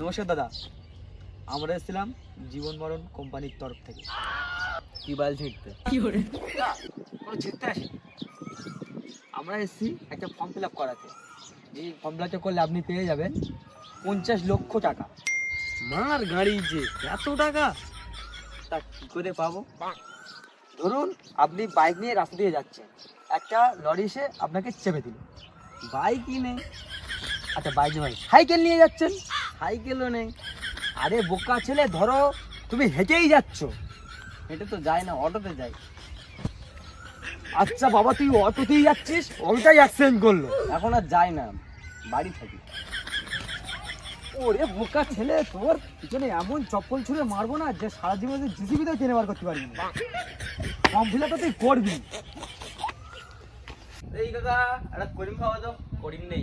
নমস্কার দাদা। আমরা এসেছিলাম জীবন মরণ কোম্পানির তরফ থেকে। কি বাল ছিটতে কোনো ছিটতে আসি? আমরা এসেছি একটা ফর্ম ফিল আপ করাতে। এই ফর্ম ফিল আপটা করলে আপনি পেয়ে যাবেন পঞ্চাশ লক্ষ টাকা। মার গাড়ি যে এত টাকা? তা কী করে পাবো? ধরুন আপনি বাইক নিয়ে রাস্তা দিয়ে যাচ্ছেন। একটা লরি এসে আপনাকে চেপে দিল। বাইকই নেই আচ্ছা বাইক নয় সাইকেল নিয়ে যাচ্ছেন। সাইকেলও নেই। আরে বোকা ছেলে ধরো তুমি হেঁটেই যাচ্ছ। হেঁটে তো যায় না অটোতে যাই। আচ্ছা বাবা তুই অটোতেই যাচ্ছিস? ওইটাই অ্যাক্সিডেন্ট করল। এখন আর যাই না বাড়ি থাকি। ওরে বোকা ছেলে তোর পিছনে এমন চপ্পল ছুঁড়ে মারবো না যে সারা জীবনে জিসিবিতেও টেনে বার করতে পারবি না। ফর্ম ফিল তো তুই করবি। এই কাকা একটা করিম খাওয়া দাও। করিম নেই।